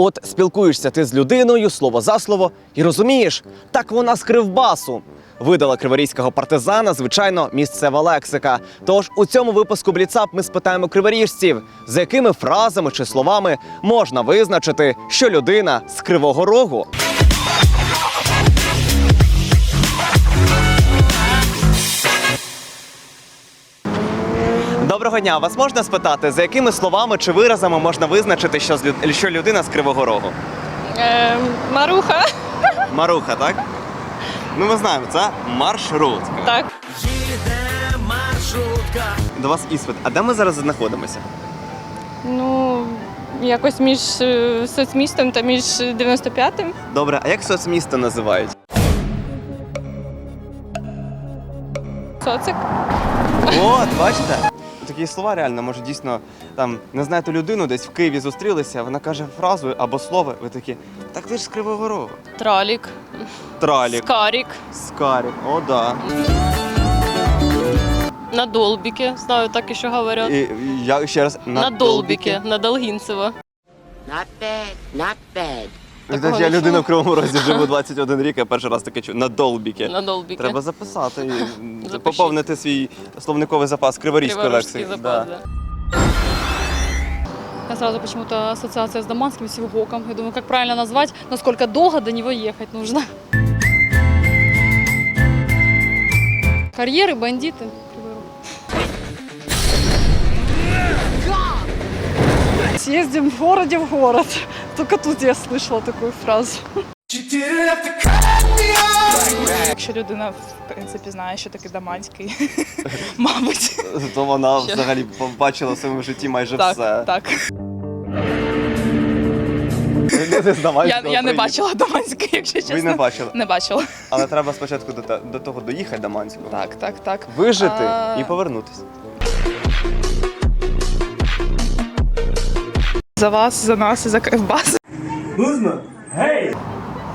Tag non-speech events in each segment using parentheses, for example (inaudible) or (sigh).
От спілкуєшся ти з людиною слово за слово і розумієш, так вона з кривбасу. Видала криворізького партизана, звичайно, місцева лексика. Тож у цьому випуску Бліцап ми спитаємо криворіжців, за якими фразами чи словами можна визначити, що людина з кривого рогу. Доброго дня! Вас можна спитати, за якими словами чи виразами можна визначити, що, що людина з кривого рогу? Е, Маруха. Маруха, так? Ну, ми знаємо, це маршрутка. Так. До вас іспит. А де ми зараз знаходимося? Ну, якось між е, соцмістом та між 95-м. Добре, а як соцмісто називають? Социк. От, бачите? Такі слова реально, може дійсно там не знаєте людину, десь в Києві зустрілися, вона каже фразу або слово, ви такі, так ти ж з Кривого Рогу. Тралік. Тралік, Скарік. скарік, о, да. На Долбіки. Знаю, так і що говорять. І, я ще раз На, Долбіки. На Долгінцево. Not bad, not bad. Знаєте, Такого Я не людина чула. в Кривому Розі живу (laughs) 21 рік, я перший раз таке чую. На Долбіки. На Долбіки. Треба записати і м, Запишіть. поповнити свій словниковий запас криворізької Криворожський лексики. запас, Да. да. Я сразу почему-то ассоциация с Даманским, с Евгоком. Я думаю, как правильно назвать, насколько долго до него ехать нужно. Карьеры, бандиты. Кривой Рог. Съездим в городе в город. Только тут я слышала такую фразу. Якщо людина в принципі знає, що таке даманський, (laughs) мабуть. То вона взагалі побачила в своєму житті майже Так, все. так. З Я, Даманського я не бачила даманський, якщо чесно. Ви не бачили. Не бачила. Але треба спочатку до, те- до того доїхати до Манського. Так, так, так. Вижити А. і повернутися. За вас, за нас і за Кривбас.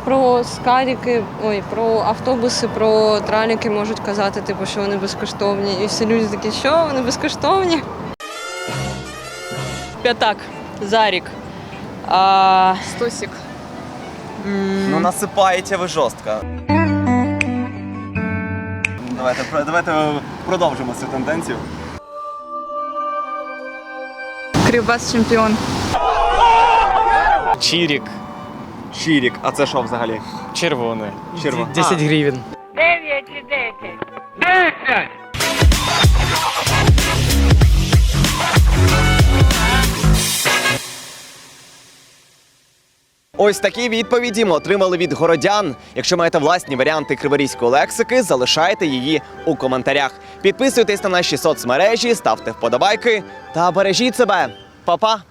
Про скаріки, ой, про автобуси, про траліки можуть казати, типу, що вони безкоштовні. І всі люди такі, що вони безкоштовні. П'ятак, Зарік. А, Стосік. Ну насипаєте ви жорстко. Давайте, давайте продовжимо цю тенденцію. Кривбас чемпіон. Чирік, Чирік, а це що взагалі? червоне. Червоне. 10 гривень. Ось такі відповіді ми отримали від городян. Якщо маєте власні варіанти криворізької лексики, залишайте її у коментарях. Підписуйтесь на наші соцмережі, ставте вподобайки та бережіть себе. Па-па!